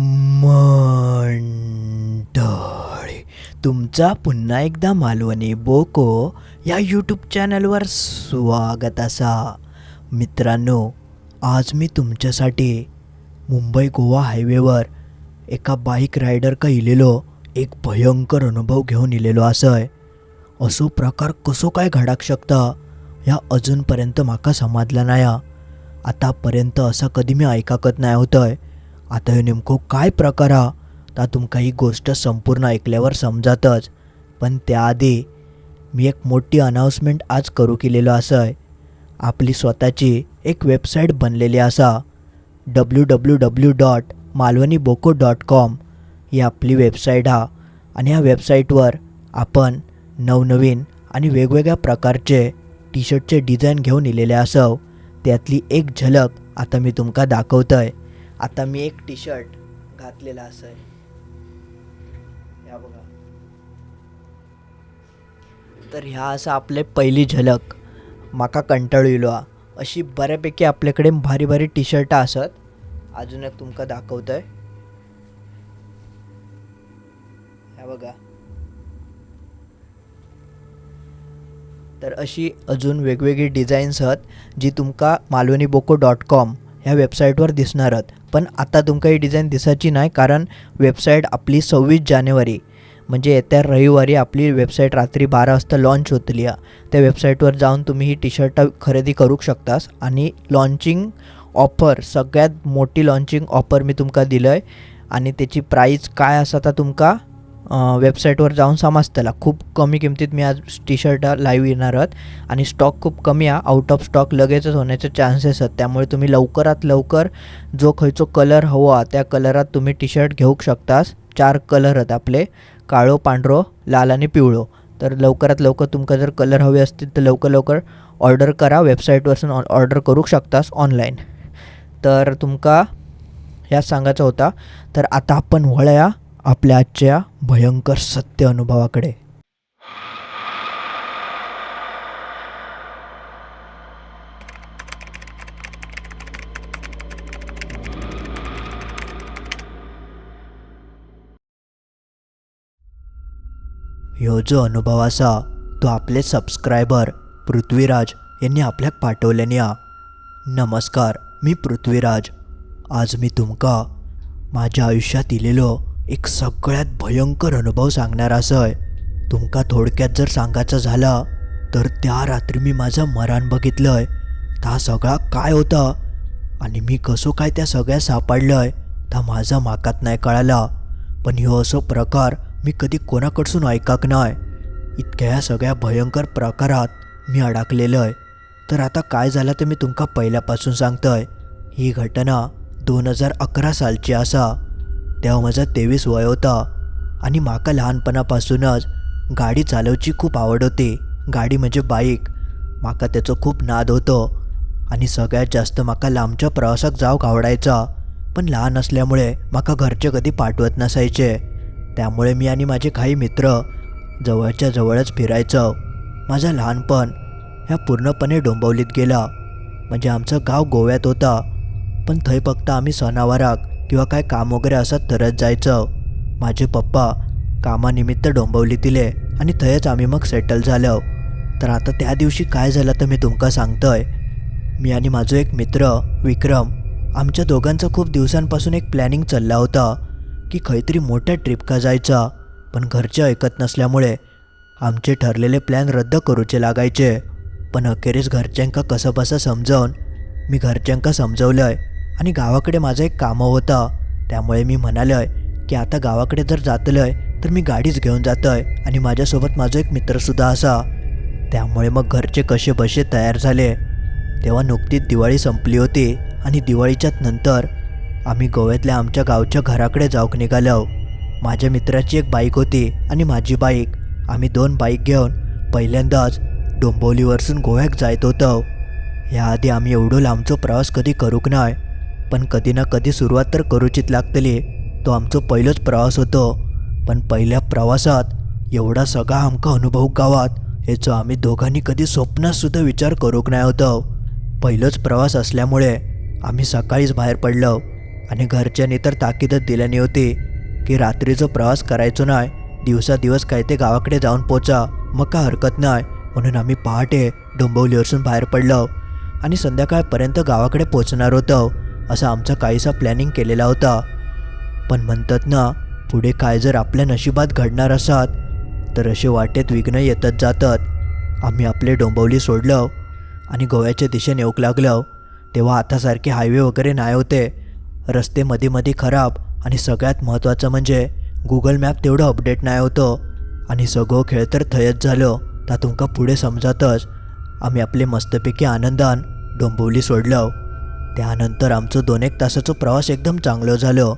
मंडळी तुमचा पुन्हा एकदा मालवणी बोको या यूट्यूब चॅनलवर स्वागत असा. मित्रांनो आज मी तुमच्यासाठी मुंबई गोवा हायवेवर एका बाईक रायडर का इलेलो एक भयंकर अनुभव घेऊन इलेलो असय. असो प्रकार कसो काय घडाक शकता ह्या अजूनपर्यंत म्हाका समजला नाही आतापर्यंत असा कधी मी ऐकाकत नाही होतंय. आता हे नेमको काय प्रकार हा? ता तुमकां ही गोष्ट संपूर्ण ऐकल्यावर समजातच. पण त्याआधी मी एक मोठी अनाऊन्समेंट आज करू केलेलो असं आपली स्वतःची एक वेबसाईट बनलेली असा. W W W dot Malvani बोको डॉट कॉम ही आपली वेबसाईट हा. आणि ह्या वेबसाईटवर आपण नवनवीन आणि वेगवेगळ्या प्रकारचे टी शर्टचे डिझाईन घेऊन इलेले असव. त्यातली एक झलक आता मी तुमका दाखवतोय. आता मी एक टी शर्ट घातलेला असय या बघा. तर ह्या असं आपले पहिली झलक. माका कंटाळू हा अशी बऱ्यापैकी आपल्याकडे भारी भारी टी शर्ट असत. अजून एक तुमका दाखवतोय. ह्या बघा. तर अशी अजून वेगवेगळी डिझाईन्स आहेत जी तुमका मालवणी बोको डॉट कॉम ह्या वेबसाईटवर दिसणार आहेत पण आता तुमका ही डिझाईन दिसायची नाही कारण वेबसाईट आपली सव्वीस जानेवारी. म्हणजे येत्या रविवारी आपली वेबसाईट रात्री बारा वाजता लॉन्च होतली आहे. त्या वेबसाईटवर जाऊन तुम्ही ही टी शर्ट खरेदी करू शकतास. आणि लॉन्चिंग ऑफर सगळ्यात मोठी लॉन्चिंग ऑफर मी तुमका दिलं आहे आणि त्याची प्राईस काय असा तर तुमका वेबसाईटवर जाऊन समजतला खूप कमी किमतीत मी आज टी शर्ट लाईव्ह येणार आहोत. आणि स्टॉक खूप कमी आहे. आउट ऑफ स्टॉक लगेचच होण्याचे चान्सेस आहेत. त्यामुळे तुम्ही लवकरात लवकर जो खयचो कलर हवा त्या कलरात तुम्ही टी शर्ट घेऊ शकतास. चार कलर आहेत आपले. काळो पांढरो लाल आणि पिवळो. तर लवकरात लवकर तुमका जर कलर हवे असतील तर लवकर लवकर ऑर्डर करा. वेबसाईटवरसून ऑर्डर करू शकतास ऑनलाईन तर तुमका ह्या सांगायचं होता. तर आता आपण वळया. आपल्या आजच्या भयंकर सत्य अनुभवाकडे. ह्यो जो अनुभव असा तो आपले सबस्क्रायबर पृथ्वीराज यांनी आपल्याक पाठवल्याने हा नमस्कार मी पृथ्वीराज. आज मी तुमका माझ्या आयुष्यात इलेलो एक सगळ्यात भयंकर अनुभव सांगणार असय तुमका थोडक्यात जर सांगायचं झालं तर त्या रात्री मी माझं मरण बघितलंय ता सगळा काय होता? आणि मी कसो काय त्या सगळ्या सापडलंय ता माझा माकात नाही कळाला. पण ह्यो असो प्रकार मी कधी कोणाकडसून ऐकाक नाही इतक्या ह्या सगळ्या भयंकर प्रकारात मी अडकलेलो आहे. तर आता काय झालं ते मी तुमका पहिल्यापासून सांगतोय. ही घटना दोन हजार अकरा सालची असा. तेव्हा माझा तेवीस वय होता. आणि माका लहानपणापासूनच गाडी चालवची खूप आवड होती. गाडी म्हणजे बाईक. माका त्याचं खूप नाद होतं. आणि सगळ्यात जास्त माका लांबच्या प्रवासात जाऊक आवडायचा. पण लहान असल्यामुळे माका घरचे कधी पाठवत नसायचे. त्यामुळे मी आणि माझे काही मित्र जवळच्या जवळच फिरायचं. माझं लहानपण ह्या पूर्णपणे डोंबवलीत गेला. म्हणजे आमचं गाव गोव्यात होता. पण थंय फक्त आम्ही सणावाराक किंवा काय काम वगैरे असत तरच जायचं. माझे पप्पा कामानिमित्त डोंबवली दिले आणि थंयच आम्ही मग सेटल झालो. तर आता त्या दिवशी काय झालं तर मी तुमका सांगतोय. मी आणि माझो एक मित्र विक्रम आमच्या दोघांचं खूप दिवसांपासून एक प्लॅनिंग चालला होता की खैतरी मोठ्या ट्रिप का जायचा. पण घरचे ऐकत नसल्यामुळे आमचे ठरलेले प्लॅन रद्द करूचे लागायचे. पण अखेरीस घरच्यांका कसं बसं समजावून मी घरच्यांका समजवलं आहे आणि गावाकडे माझं एक कामं होतं. त्यामुळे मी म्हणालोय की आता गावाकडे जर जातलोय तर मी गाडीच घेऊन जातोय आणि माझ्यासोबत माझा एक मित्रसुद्धा असा. त्यामुळे मग घरचे कसे बसे तयार झाले. तेव्हा नुकतीच दिवाळी संपली होती आणि दिवाळीच्याच नंतर आम्ही गोव्यातल्या आमच्या गावच्या घराकडे जाऊक निघालो. माझ्या मित्राची एक बाईक होती आणि माझी बाईक. आम्ही दोन बाईक घेऊन पहिल्यांदाच डोंबोलीवरसून गोव्यात जायत होतो. ह्याआधी आम्ही एवढो लांबचो प्रवास कधी करूक नाही पण कधी ना कधी सुरुवात तर करूचीच लागतली. तो आमचो पहिलोच प्रवास होतो. पण पहिल्या प्रवासात एवढा सगळा आमका अनुभव गावात हेचो आम्ही दोघांनी कधी स्वप्नातसुद्धा विचार करूक नाही होतो. पहिलोच प्रवास असल्यामुळे आम्ही सकाळीच बाहेर पडलो आणि घरच्यांनी तर ताकीदच दिल्याने होती की रात्रीचा प्रवास करायचो नाही दिवसा दिवस काय ते गावाकडे जाऊन पोचा. मग काय हरकत नाही म्हणून आम्ही पहाटे डोंबवलीवरसून बाहेर पडलो आणि संध्याकाळपर्यंत गावाकडे पोचणार होतो. असा आमचा काहीसा प्लॅनिंग केलेला होता. पण म्हणतात ना पुढे काय जर आपल्या नशिबात घडणार असत तर असे वाटेत विघ्न येतच जातात. आम्ही आपले डोंबवली सोडलं आणि गोव्याच्या दिशेने येऊक लागलो. तेव्हा आतासारखे हायवे वगैरे नाही होते. रस्ते मध्ये मध्ये खराब आणि सगळ्यात महत्त्वाचं म्हणजे गुगल मॅप तेवढं अपडेट नाही होतं. आणि सगळं खेळ तर थयच झालो. तर तुमका पुढे समजातच. आम्ही आपले मस्तपैकी आनंदान डोंबवली सोडलो. त्यानंतर आमचं दोन एक तासाचं प्रवास एकदम चांगलं झालं.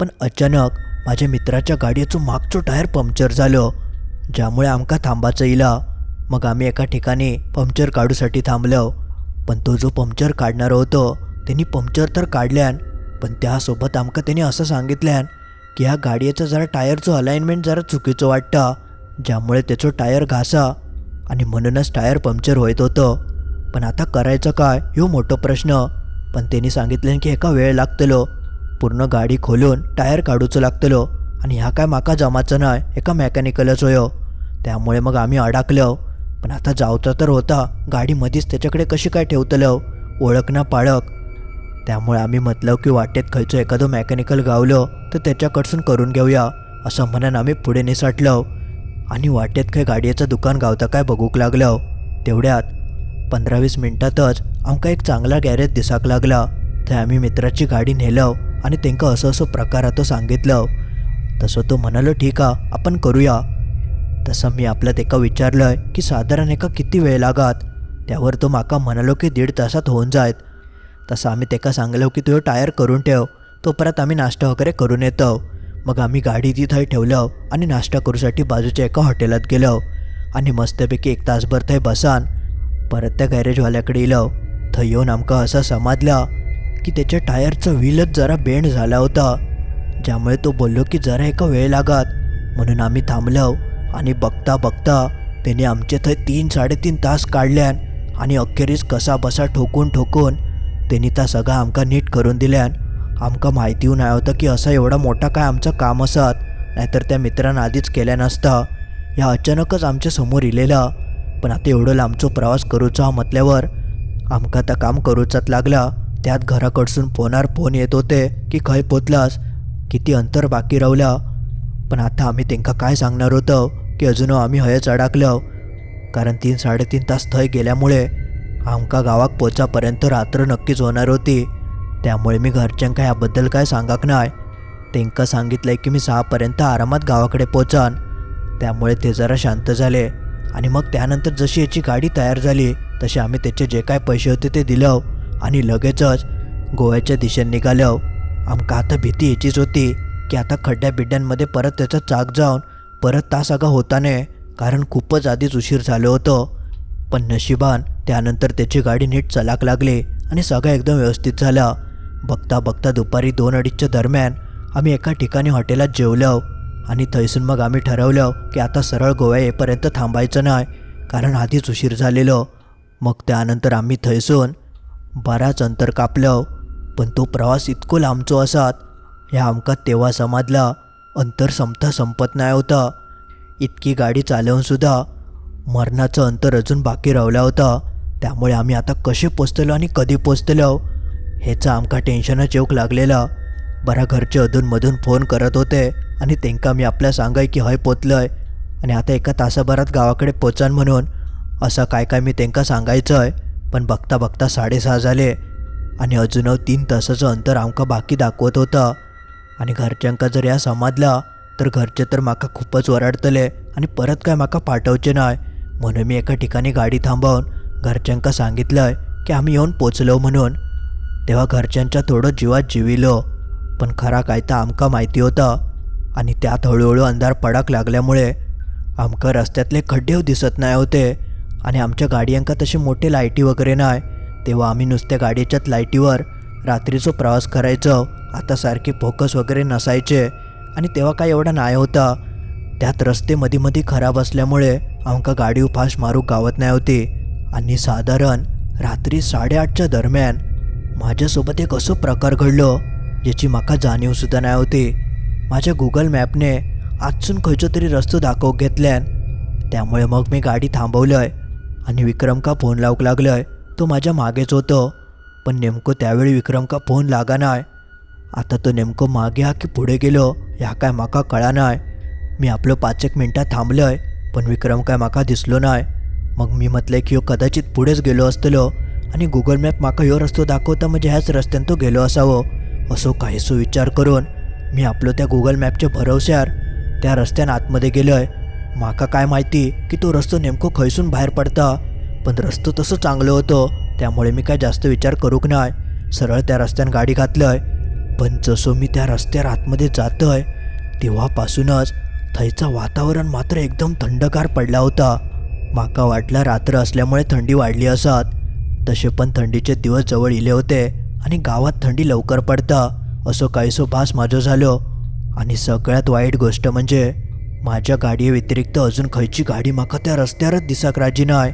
पण अचानक माझ्या मित्राच्या गाडीचं मागचं टायर पंक्चर झालं ज्यामुळे आमका थांबाचं इला. मग आम्ही एका ठिकाणी पंक्चर काढूसाठी थांबलो. पण तो जो पंक्चर काढणार होतो त्यांनी पंक्चर तर काढल्यान पण त्यासोबत आमका त्यांनी असं सांगितल्यान की ह्या गाडीचं जरा टायरचं अलाइनमेंट जरा चुकीचं वाटतं ज्यामुळे त्याचं टायर घासा आणि म्हणूनच टायर पंक्चर होत होतं. पण आता करायचं काय ह्यो मोठं प्रश्न. पण त्यांनी सांगितलं की एका वेळ लागतलो. पूर्ण गाडी खोलून टायर काढूचं लागतलो. आणि ह्या काय माका जमाचं नाही एका मेकॅनिकलच होयो. त्यामुळे मग आम्ही अडकलो. पण आता जावचा तर होता गाडी मधीच त्याच्याकडे कशी काय ठेवतलो ओळख ना पाळक त्यामुळे आम्ही म्हटलं की वाटेत खयचं एखादं मेकॅनिकल गावलं तर त्याच्याकडसून करून घेऊया असं म्हणून आम्ही पुढे निसटलो. आणि वाटेत काही गाडीचं दुकान गावता काय बघूक लागलं तेवढ्यात पंधरा वीस मिनटातच आमका एक चांगला गॅरेज दिसाक लागला. थंय आम्ही मित्राची गाडी नेलं आणि तेंका असं असं प्रकार तो सांगितलं. तसं तो म्हणालो ठीक आहे आपण करूया. तसं मी आपलं एका विचारलं की साधारण एका किती वेळ लागात? त्यावर तो माका म्हणालो की दीड तासात होऊन जायत. तसं आम्ही तेका सांगलो की तो टायर करून ठेव तो परत आम्ही नाश्ता वगैरे करून येतो. मग आम्ही गाडी ती थंय ठेवलं आणि नाश्ता करूसाठी बाजूच्या एका हॉटेलात गेलो. आणि मस्तपैकी एक तासभर थंय बसान परत त्या गॅरेजवाल्याकडे येलो थंय येऊन आमका असा समजला की त्याच्या टायरचं व्हीलच जरा बेंड झाला होता. ज्यामुळे तो बोललो की जरा एका वेळ लागात. म्हणून आम्ही थांबलो आणि बघता बघता त्याने आमचे थंय तीन साडेतीन तास काढल्यान आणि अखेरीस कसा बसा ठोकून ठोकून त्यांनी त्या सगळा आमका नीट करून दिल्यान. आमका माहिती नाही होतं की असा एवढा मोठा काय आमचं काम असत नाहीतर त्या मित्रांना आधीच केल्या नसता. या अचानकच आमच्यासमोर इलेला. पण आता एवढं लांबचो प्रवास करूचा म्हटल्यावर आमका आता काम करूचाच लागला त्यात घराकडसून फोनार फोन येत होते की खंय पोचलास किती अंतर बाकी रावला? पण आता आम्ही त्यांका काय सांगणार होतं की अजून आम्ही हयच अडकलो. कारण तीन साडेतीन तास थंय गेल्यामुळे आमका गावाक पोचापर्यंत रात्र नक्कीच होणार होती. त्यामुळे मी घरच्यांका ह्याबद्दल काय सांगाक नाही त्यांका सांगितलंय की मी सहापर्यंत आरामात गावाकडे पोचान. त्यामुळे ते जरा शांत झाले आणि मग त्यानंतर जशी याची गाडी तयार झाली तसे आम्ही त्याचे जे काय पैसे होते ते दिलं आणि लगेचच गोव्याच्या दिशेने निघालं आमका आता भीती याचीच होती की आता खड्ड्या बिड्ड्यांमध्ये परत त्याचा चाक जाऊन परत तास आगा होता नये कारण खूपच आधीच उशीर झालो होतं. पण नशिबान त्यानंतर त्याची गाडी नीट चलाक लागली आणि सगळं एकदम व्यवस्थित झालं. बघता बघता दुपारी दोन अडीचच्या दरम्यान आम्ही एका ठिकाणी हॉटेलात जेवलो आणि थैसून मग आम्ही ठरवलं की आता सरळ गोव्या येईपर्यंत थांबायचं नाही कारण आधीच उशीर झालेलो. मग त्यानंतर आम्ही थैसून बराच अंतर कापलं पण तो प्रवास इतको लांबचो असात ह्या आमका तेव्हा समजला अंतर संपता संपत नाही होता. इतकी गाडी चालवून सुद्धा मरणाचं अंतर अजून बाकी राहिलं होतं. त्यामुळे आम्ही आता कसे पोचतलो आणि कधी पोचतलो ह्याचं आमका टेन्शनच येऊक लागलेलं. बरा घरचे अधूनमधून फोन करत होते आणि तेंका मी आपल्या सांगाय की हय पोचलंय. आणि आता एका तासाभरात गावाकडे पोचान म्हणून असं काय काय मी त्यांना सांगायचं आहे पण बघता बघता साडेसहा झाले. आणि अजून तीन तासाचं अंतर आमका बाकी दाखवत होतं. आणि घरच्यांका जर या समजला तर घरचे तर माका खूपच ओरडतले आणि परत काय माका पाठवचे नाही म्हणून मी एका ठिकाणी गाडी थांबवून घरच्यांका सांगितलंय की आम्ही येऊन पोचलो म्हणून. तेव्हा घरच्यांच्या थोडं जीवात जिविलो. पण खरा काय तर आमका माहिती होतं. आणि त्यात हळूहळू अंधार पडाक लागल्यामुळे आमका रस्त्यातले खड्डे दिसत नाही होते. आणि आमच्या गाडयांका तसे मोठे लायटी वगैरे नाही तेव्हा आम्ही नुसत्या गाडीच्याच लाईटीवर रात्रीचा प्रवास करायचो. आता सारखे फोकस वगैरे नसायचे आणि तेव्हा काय एवढा नाही होता. त्यात रस्ते मधी मधी खराब असल्यामुळे आमका गाडी फास्ट मारूक गावत नाही होती. आणि साधारण रात्री साडेआठच्या दरम्यान माझ्यासोबत एक असं प्रकार घडलो ज्याची माका जाणीवसुद्धा नाही होती. माझ्या गुगल मॅपने आजसून खंयचो तरी रस्तो दाखवून घेतल्यान त्यामुळे मग मी गाडी थांबवलंय. आणि विक्रम का फोन लावूक लागलंय. तो माझ्या मागेच होतो. पण नेमकं त्यावेळी विक्रम का फोन लागा नाय. आता तो नेमकं मागे हा की पुढे गेलो ह्या काय म्हाका कळा नाय. मी आपलं पाच एक मिनटात थांबलंय पण विक्रम काय म्हाका दिसलो नाय. मग मी म्हटलं की ह्यो कदाचित पुढेच गेलो असतलो. आणि गुगल मॅप म्हाका ह्यो रस्तो दाखवता म्हणजे ह्याच रस्त्यान तो गेलो असावो. असो काहीसो विचार करून मी आपलो त्या गुगल मॅपच्या भरवश्यार त्या रस्त्यान आतमध्ये गेलोय. म्हाका काय माहिती की तो रस्तो नेमको खैसून बाहेर पडता. पण रस्तो तसं चांगलं होतं त्यामुळे मी काय जास्त विचार करूक नाही. सरळ त्या रस्त्यानं गाडी घातलंय. पण जसं मी त्या रस्त्यावर आतमध्ये जातोय तेव्हापासूनच थंयचं वातावरण मात्र एकदम थंडगार पडला होता. माका वाटलं रात्र असल्यामुळे थंडी वाढली असत. तसे पण थंडीचे दिवस जवळ इले होते आणि गावात थंडी लवकर पडता असं काहीसो भास माझं झालो. आणि सगळ्यात वाईट गोष्ट म्हणजे माझ्या गाडी व्यतिरिक्त अजून खयची गाडी माका त्या रस्त्यावरच दिसाक राजी नाही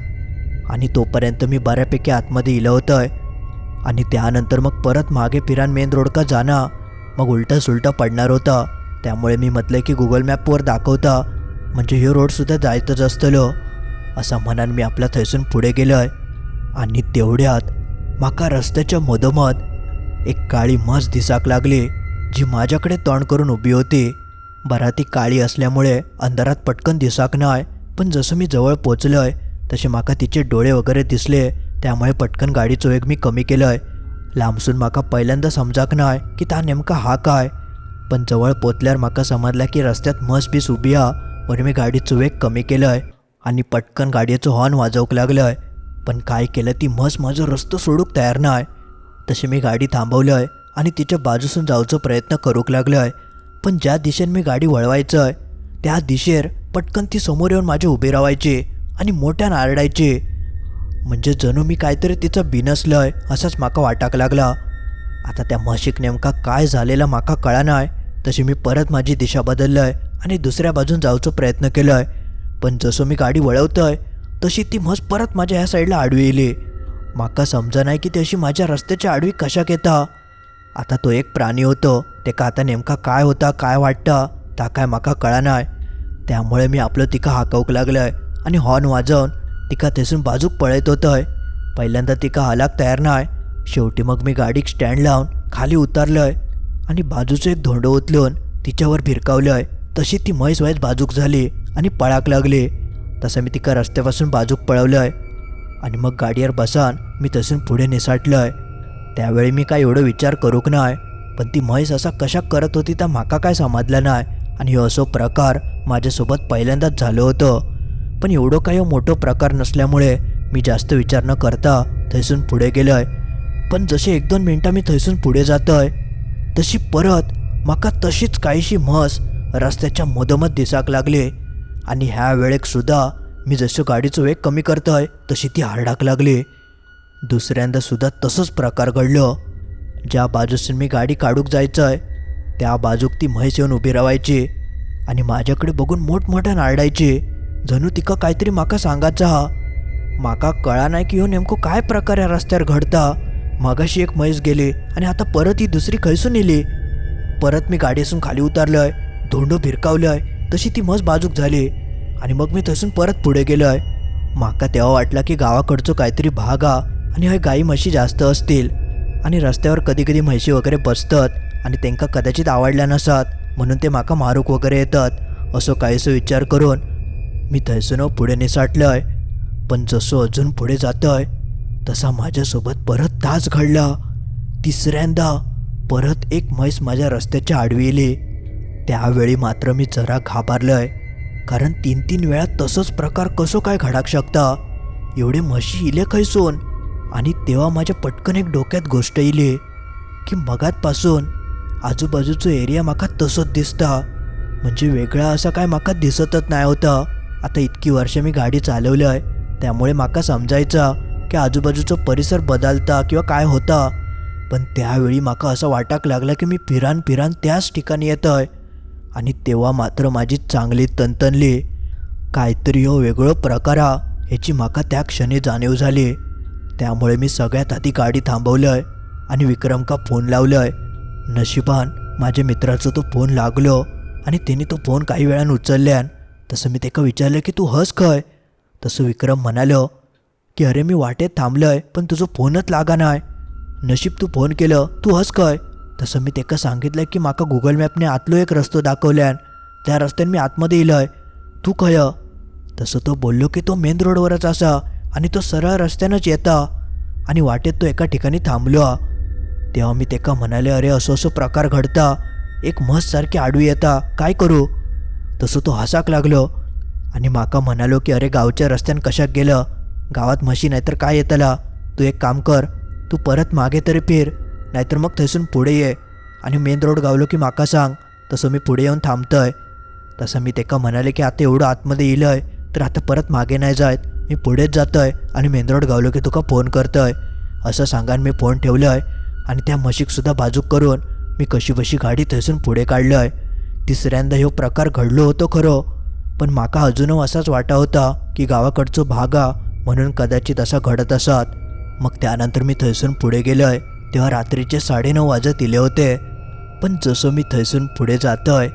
आणि तोपर्यंत मी बऱ्यापैकी आतमध्ये इलं होतंय. आणि त्यानंतर मग परत मागे फिरान मेन रोड का जाना. मग उलटा सुलटा पडणार होता. त्यामुळे मी म्हटलं की गुगल मॅपवर दाखवता. म्हणजे हे रोडसुद्धा जायतच असतलो. असा म्हणान मी आपल्या थंयसून पुढे गेलोय. आणि तेवढ्यात माका रस्त्याच्या मधोमध एक काळी म्हस दिसाक लागली जी माझ्याकडे तोंड करून उभी होती. बराती काळी असल्यामुळे अंधारात पटकन दिसाक नाय पण जसं मी जवळ पोचलंय तसे माका तिचे डोळे वगैरे दिसले त्यामुळे पटकन गाडीचो वेग मी कमी केलंय. लांबसून माका पहिल्यांदा समजाक नाय की ता नेमका हा काय पण जवळ पोचल्यावर माका समजला की रस्त्यात मस बीस उभी हा म्हणून मी गाडीचो वेग कमी केलंय आणि पटकन गाडयेचो हॉर्न वाजवूक लागलंय पण काय केलं ती मस माझं रस्तो सोडूक तयार नाय. तशी मी गाडी थांबवलंय आणि तिच्या बाजूसून जावचो प्रयत्न करूक लागलोय पण ज्या दिशेन मी गाडी वळवायचंय त्या दिशेर पटकन ती समोर येऊन माझे उभे राहायचे आणि मोठ्यान आरडायचे. म्हणजे जणू मी काहीतरी तिचं बिनसलंय असंच माका वाटाक लागला. आता त्या म्हशीक नेमका काय झालेला माका कळा नाही तशी मी परत माझी दिशा बदललंय आणि दुसऱ्या बाजून जाऊचो प्रयत्न केलोय. पण जसं मी गाडी वळवतोय तशी ती म्हस परत माझ्या ह्या साईडला आडवी येली. माका समजा नाही की ती अशी माझ्या रस्त्याच्या आडवी कशाक येता? आता तो एक प्राणी होतो. तेका आता नेमका काय होता काय वाटतं ता काय म्हाका कळना त्यामुळे मी आपलं तिका हाकवूक लागलंय आणि हॉर्न वाजवून तिका थंयसून बाजूक पळयत होतोय. पहिल्यांदा तिका हालाक तयार नाही शेवटी मग मी गाडीक स्टँड लावून खाली उतरलंय आणि बाजूचं एक धोंडं उचलून तिच्यावर भिरकावलंय. तशी ती म्हैस वाईज बाजूक झाली आणि पळाक लागली. तसं मी तिका रस्त्यापासून बाजूक पळवलंय आणि मग गाडीवर बसान मी तसून पुढे निसाटलंय. त्यावेळी मी काय एवढं विचार करूक नाय पण ती म्हैस असा कशा करत होती तर माका काय समजलं नाही आणि हो असो प्रकार माझ्यासोबत पहिल्यांदाच झालं होतं. पण एवढं काही मोठं प्रकार नसल्यामुळे मी जास्त विचार न करता थैसून पुढे गेलोय. पण जसे एक दोन मिनटं मी थैसून पुढे जातोय तशी परत माका तशीच काहीशी म्हस रस्त्याच्या मधोमध दिसाक लागली आणि ह्या वेळेक सुद्धा मी जसं गाडीचं वेग कमी करतोय तशी ती हारडाक लागली. दुसऱ्यांदा सुद्धा तसंच प्रकार घडलं. ज्या बाजूसून मी गाडी काढूक जायचं आहे त्या बाजूक ती म्हैस येऊन उभी रावायची आणि माझ्याकडे बघून मोठमोठ्यानं आरडायची जणू तिका काहीतरी माका सांगायचा हा. माका कळा नाही की ह्यो नेमकं काय प्रकार या रस्त्यावर घडता. मागाशी एक म्हैस गेली आणि आता परत ही दुसरी खैसून येली परत मी गाडीसून खाली उतारलोय धोंडो आहे तशी ती म्हस बाजूक झाली आणि मग मी तसून परत पुढे गेलो आहे माका तेव्हा वाटला की गावाकडचो काहीतरी भाग हा. आणि हय गाई म्हशी जास्त असतील आणि रस्त्यावर कधी कधी म्हशी वगैरे बसतात आणि त्यांना कदाचित आवडल्या नसत म्हणून ते माका मारूक वगैरे येतात असो काहीसो विचार करून. मी थंयसून पुढे निसाटलंय पण जसं अजून पुढे जातंय तसा माझ्यासोबत परत तास घडला. तिसऱ्यांदा परत एक म्हैस माझ्या रस्त्याच्या आडवी येली. त्यावेळी मात्र मी जरा घाबरलंय कारण तीन तीन वेळा तसंच प्रकार कसो काय घडाक शकता? एवढे म्हशी इले खैसून? आणि तेव्हा माझ्या पटकन एक डोक्यात गोष्ट इली की मगातपासून आजूबाजूचो एरिया माका तसंच दिसता. म्हणजे वेगळा असा काय माका दिसतच नाही होता. आता इतकी वर्ष मी गाडी चालवलंय त्यामुळे माका समजायचा की आजूबाजूचा परिसर बदलता किंवा काय होता. पण त्यावेळी माका असं वाटाक लागलं की मी फिरान फिरान त्याच ठिकाणी येतोय. आणि तेव्हा मात्र माझी चांगली तनतनली काहीतरी हो वेगळं प्रकार हा ह्याची माका त्या क्षणी जाणीव झाली. त्यामुळे मी सगळ्यात आधी गाडी थांबवलं आहे आणि विक्रमका फोन लावलं आहे नशिबान माझ्या मित्राचा तो फोन लागलो आणि त्याने तो फोन काही वेळानं उचलल्यान तसं मी त्याका विचारलं की तू हस खय? तसं विक्रम म्हणालो की अरे मी वाटेत थांबलोय पण तुझं फोनच लागा नाही नशीब तू फोन केलं तू हस खय? तसं मी त्याका सांगितलं की माका गुगल मॅपने आतलो एक रस्तो दाखवल्यान त्या रस्त्याने मी आतमध्ये येयलय तू खय? तसं तो बोललो की तो मेन रोडवरच असा आणि तो सरळ रस्त्यानंच येता आणि वाटेत तो एका ठिकाणी थांबलो. तेव्हा मी तेका म्हणाले अरे असो असो प्रकार घडता. एक मस्त सारखी आडवी येता. काय करू? तसं तो हसाक लागलो आणि माका म्हणालो की अरे गावच्या रस्त्यान कशाक गेलं? गावात म्हशी नाहीतर काय येतला? तू एक काम कर तू परत मागे तरी फिर नाहीतर मग थंयसून पुढे ये. आणि मेन रोड गावलो की माका सांग तसं मी पुढे येऊन थांबतोय. तसं मी तेका म्हणाले की आता एवढं आतमध्ये येईलय तर आता परत मागे नाही जायत. मी पुढेच जातो आहे आणि मेन रोड गावलो की तुका फोन करतो आहे असं सांगान मी फोन ठेवलोय आणि त्या म्हशीकसुद्धा बाजूक करून मी कशी बशी गाडी थंयसून पुढे काढलोय. तिसऱ्यांदा ह्यो प्रकार घडलो होतो खरो पण माका अजूनही असाच वाटा होता की गावाकडचो भागा म्हणून कदाचित असा घडत असत. मग त्यानंतर मी थंयसून पुढे गेलो आहे तेव्हा रात्रीचे साडेनऊ वाजत इले होते. पण जसं मी थंयसून पुढे जातोय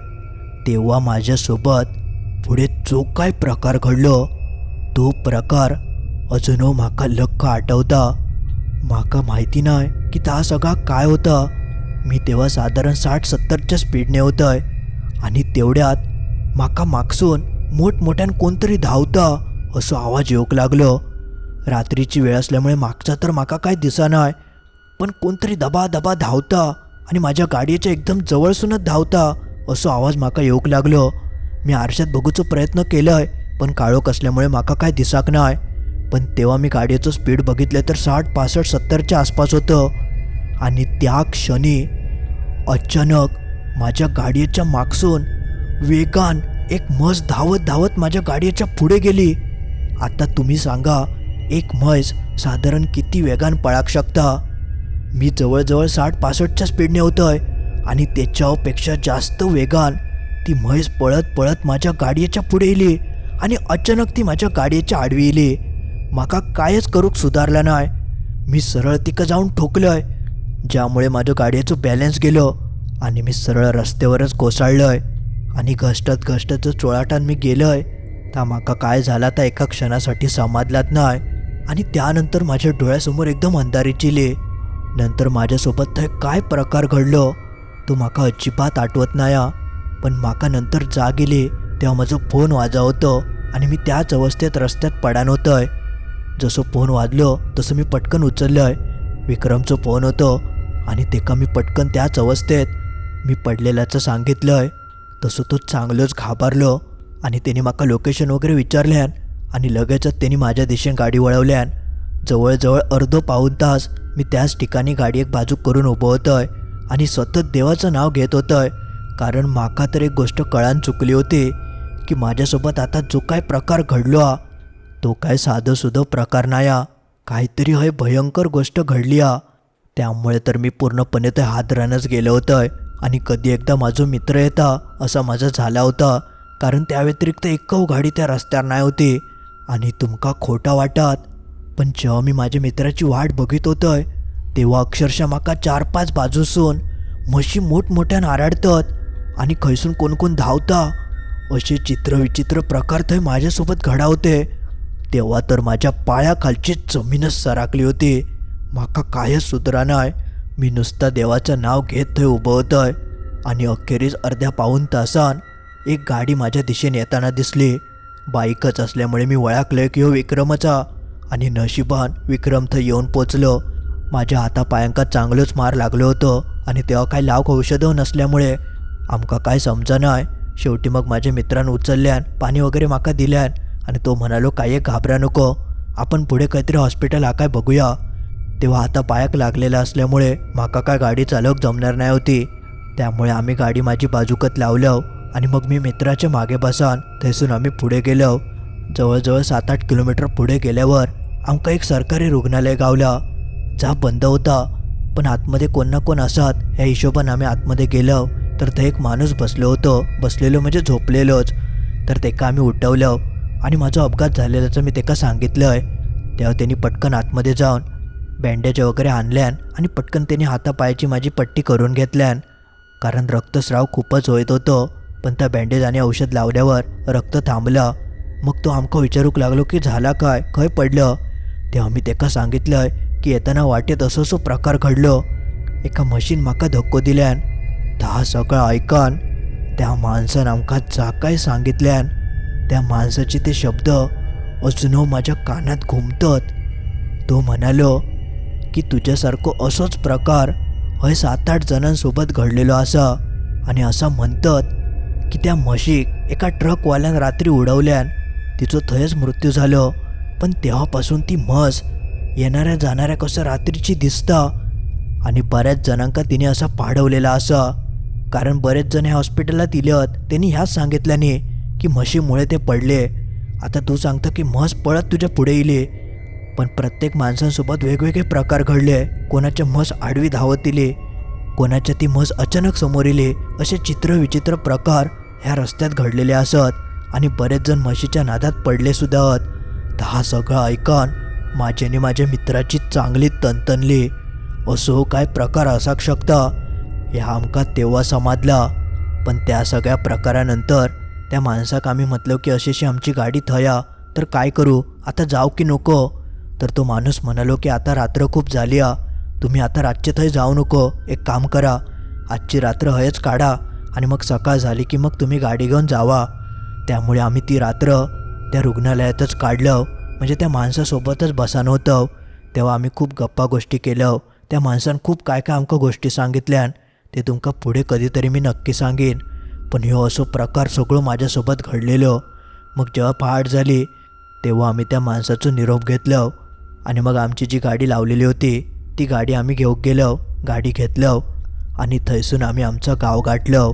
तेव्हा माझ्यासोबत पुढे जो काय प्रकार घडलो. तो प्रकार अजूनही म्हाका लक्क आठवता. म्हाका माहिती नाही की ता सगळा काय होता. मी तेव्हा साधारण साठ सत्तरच्या स्पीडने होतय. आणि तेवढ्यात म्हाका मागसून मोठमोठ्यान कोणतरी धावता असो आवाज येऊक लागलो. रात्रीची वेळ असल्यामुळे मागचा तर म्हाका काय दिसना पण कोणतरी दबा दबा धावता आणि माझ्या गाडयेच्या एकदम जवळसूनच धावता असो आवाज म्हाका येऊक लागलो. मी आरशात बघूचो प्रयत्न केलंय पण काळोख असल्यामुळे म्हाका काय दिसाक नाय. पण तेव्हा मी गाडयेचं स्पीड बघितलं तर साठ पासष्ट सत्तरच्या आसपास होतं. आणि त्या क्षणी अचानक माझ्या गाडीच्या मागसून वेगान एक म्हस धावत धावत माझ्या गाडीच्या पुढे गेली. आता तुम्ही सांगा एक म्हैस साधारण किती वेगान पळाक शकता? मी जवळजवळ साठ पासष्टच्या स्पीडने होतोय आणि त्याच्यापेक्षा जास्त वेगान ती म्हैस पळत पळत माझ्या गाडीच्या पुढे येली. आणि अचानक ती माझ्या गाडीच्या आडवी येली. माका कायच करूक सुधारला नाही मी सरळ तिका जाऊन ठोकलंय ज्यामुळे माझ्या गाडीचं बॅलन्स गेलो आणि मी सरळ रस्त्यावरच कोसळलंय. आणि घसटत घसटत जो चोळाटान मी गेलंय त्या माका काय झाला तर एका क्षणासाठी समाजलाच नाही आणि त्यानंतर माझ्या डोळ्यासमोर एकदम अंधारी चिले. नंतर माझ्यासोबत थंय काय प्रकार घडलो तो माका अजिबात आठवत नाही हा. पण माका नंतर जाग गेले तेव्हा माझो फोन वाजवतो. आणि मी त्याच अवस्थेत रस्त्यात पडान होतोय जसं फोन वाजलो तसं मी पटकन उचललोय. विक्रमचं फोन होतो आणि ते का मी पटकन त्याच अवस्थेत मी पडलेल्याचं सांगितलंय. तसं तो चांगलंच घाबरलो आणि त्याने माका लोकेशन वगैरे विचारल्यान आणि लगेचच त्यांनी माझ्या दिशेने गाडी वळवल्यान. जवळजवळ अर्धो पाऊन तास मी त्याच ठिकाणी गाडी एक बाजू करून उभं होतोय आणि सतत देवाचं नाव घेत होतोय. कारण माका तर एक गोष्ट कळान चुकली होती. की माझ्यासोबत आता जो काय प्रकार घडलो हा तो काय साधं सुधं प्रकार नाही हा. काहीतरी हय भयंकर गोष्ट घडली हा त्यामुळे तर मी पूर्णपणे ते हात राहणंच गेलो होतं आणि कधी एकदा माझा मित्र येता असा माझा झाला होता. कारण त्या व्यतिरिक्त एकव गाडी त्या रस्त्यावर नाही होती. आणि तुमका खोटा वाटत पण जेव्हा मी माझ्या मित्राची वाट बघित होतंय तेव्हा अक्षरशः माका चार पाच बाजूसून म्हशी मोठमोठ्यानं आराडतात आणि खैसून कोण कोण धावता. असे चित्रविचित्र प्रकार थंय माझ्यासोबत घडावते. तेव्हा तर माझ्या पायाखालची जमीनच सराकली होती. माका कायच सुधरा नाही मी नुसता देवाचं नाव घेत थंय उभं होतंय. आणि अखेरीस अर्ध्या पाऊण तासान एक गाडी माझ्या दिशेने येताना दिसली. बाईकच असल्यामुळे मी वळखलंय की हो विक्रमचा. आणि नशिबान विक्रम थंय येऊन पोचलो. माझ्या हातापायांका चांगलंच मार लागलो होतं. आणि तेव्हा काय लावक औषधं नसल्यामुळे आमका काय समजा नाही शेवटी मग माझ्या मित्रान उचलल्यान पाणी वगैरे माका दिल्यान आणि तो म्हणालो काय एक घाबरा नको आपण पुढे काहीतरी हॉस्पिटल हा काय बघूया. तेव्हा आता पायाक लागलेला असल्यामुळे माका काय गाडी चालवक जमणार नाही होती. त्यामुळे आम्ही गाडी माझी बाजूकत लावलं आणि मग मी मित्राच्या मागे बसान थैसून आम्ही पुढे गेलो जवळजवळ सात आठ किलोमीटर पुढे गेल्यावर आमका एक सरकारी रुग्णालय गावला. जा बंद होता पण आतमध्ये कोण ना कोण असत ह्या हिशोबानं आम्ही आतमध्ये गेलो तर ते एक माणूस बसलो होतो. बसलेलो म्हणजे झोपलेलोच. तर तेका आम्ही उठवलं आणि माझा अपघात झालेल्याचं मी तेका सांगितलं आहे तेव्हा त्यांनी पटकन आतमध्ये जाऊन बँडेज वगैरे आणल्यान आणि पटकन त्यांनी हातापायाची माझी पट्टी करून घेतल्यान. कारण रक्तस्राव खूपच होत होतो. पण त्या बँडेज आणि औषध लावल्यावर रक्त थांबलं. मग तो आमका विचारूक लागलो की झाला काय? खंय पडलं? तेव्हा मी तेका सांगितलं की येताना वाटेत असो असो प्रकार घडलो. एका मशीन माका धक्को दिल्यान ता सगळं ऐकान त्या माणसान आमकां जा काय सांगितल्यान त्या माणसाचे ते शब्द अजून माझ्या कानात घुमतात. तो म्हणालो की तुझ्यासारखो असोच प्रकार हय सात आठ जणांसोबत घडलेलो असा आणि असं म्हणतात की त्या म्हशीक एका ट्रकवाल्यान रात्री उडवल्यान तिचो थंयच मृत्यू झालो. पण तेव्हापासून ती म्हस येणाऱ्या जाणाऱ्या कसं रात्रीची दिसता आणि बऱ्याच जणांका तिने असा पाडवलेला असा कारण बरेच जण ह्या दिले आहेत. त्यांनी ह्याच सांगितल्याने की म्हशीमुळे ते पडले. आता तू सांगता की म्हस पळत तुझ्या पुढे इले पण प्रत्येक माणसांसोबत वेगवेगळे प्रकार घडले. कोणाच्या म्हस आडवी धावत इले कोणाच्या ती म्हस अचानक समोर इले असे चित्र विचित्र प्रकार ह्या रस्त्यात घडलेले असत. आणि बरेच जण म्हशीच्या नादात पडले सुद्धा आहेत. तर हा सगळं ऐकून माझ्याने माझ्या मित्राची चांगली तनतनली. असो काय प्रकार असाक शकता. ह्या आमकां तेव्हा समाजला. पण त्या सगळ्या प्रकारानंतर त्या माणसाक आम्ही म्हटलं की अशी अशी आमची गाडी थया. तर काय करू? आता जाऊ की नको? तर तो माणूस म्हणालो की आता रात्र खूप झाली आ. तुम्ही आता रातचे थंय जाऊ नको. एक काम करा. आजची रात्र हयच काढा. आणि मग सकाळ झाली की मग तुम्ही गाडी घेऊन जावा. त्यामुळे आम्ही ती रात्र त्या रुग्णालयातच काढलं. म्हणजे त्या माणसासोबतच बसा नव्हतं तेव्हा आम्ही खूप गप्पा गोष्टी केलं त्या माणसानं खूप काय काय आमकां गोष्टी सांगितल्यान. ते तुमका पुढे कधीतरी मी नक्की सांगेन. पण ह्यो असो प्रकार सगळो माझ्यासोबत घडलेलो. मग जेव्हा पहाट झाली तेव्हा आम्ही त्या माणसाचो निरोप घेतलो आणि मग आमची जी गाडी लावलेली होती ती गाडी आम्ही घेऊन गेलो गाडी घेतलो आणि थंयसून आम्ही आमचं गाव गाठलो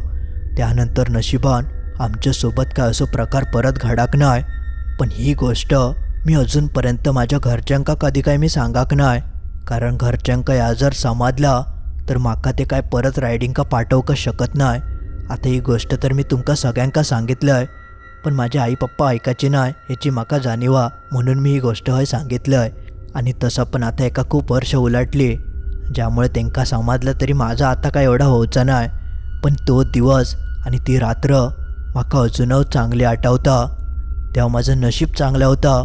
त्यानंतर नशिबान आमच्यासोबत काय असो प्रकार परत घडाक नाही पण ही गोष्ट मी अजूनपर्यंत माझ्या घरच्यांका कधी काय मी सांगाक नाय. कारण घरच्यांका या जर समाजला तर म्हाका ते काय परत रायडिंगका पाठवूक शकत नाय आता ही गोष्ट तर मी तुमका सगळ्यांका सांगितलंय पण माझे आई पप्पा ऐकायचे नाय याची म्हाका जाणीवा म्हणून मी ही गोष्ट हय सांगितलंय. आणि तसं पण आता एका खूप वर्ष उलटली ज्यामुळे त्यांका समजलं तरी माझा आता काय एवढा होऊचा नाही. पण तो दिवस आणि ती रात्र म्हाका अजूनच चांगली आठवता. तेव्हा माझं नशीब चांगलं होता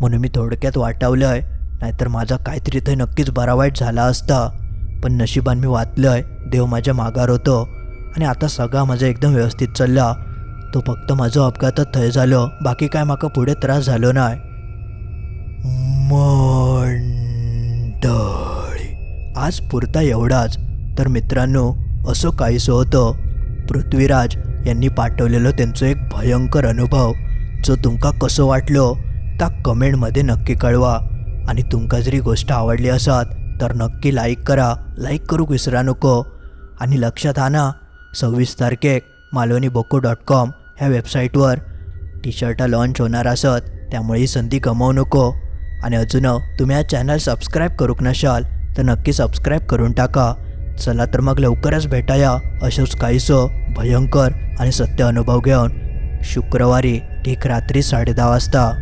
म्हणून मी थोडक्यात वाटावलंय नाहीतर माझा काहीतरी तर नक्कीच बरा वाईट झाला असता. पण नशिबान मी वाचलं आहे देव माझ्या मागार होतो. आणि आता सगळा माझा एकदम व्यवस्थित चल्ला. तो फक्त माझं अपघातात थंय झालो बाकी काय माका पुढे त्रास झालो नाय मंडळी आज पुरता एवढाच. तर मित्रांनो असं काहीसं होतं. पृथ्वीराज यांनी पाठवलेलं त्यांचं एक भयंकर अनुभव. जो तुमका कसं वाटलो त्या कमेंटमध्ये नक्की कळवा. आणि तुमका जरी गोष्ट आवडली असत तर नक्की लाईक करा. लाईक करूक विसरा नको. आणि लक्षात आणा सव्वीस तारखेक मालवणी बोको डॉट कॉम ह्या वेबसाईटवर टी शर्ट लॉन्च होणार असत. त्यामुळे ही संधी गमावू नको. आणि अजून तुम्ही हा चॅनल सबस्क्राईब करूक नशाल तर नक्की सबस्क्राईब करून टाका. चला तर मग लवकरच भेटाया अशाच काहीसो भयंकर आणि सत्य अनुभव घेऊन. शुक्रवारी ठीक रात्री साडे दहा वाजता.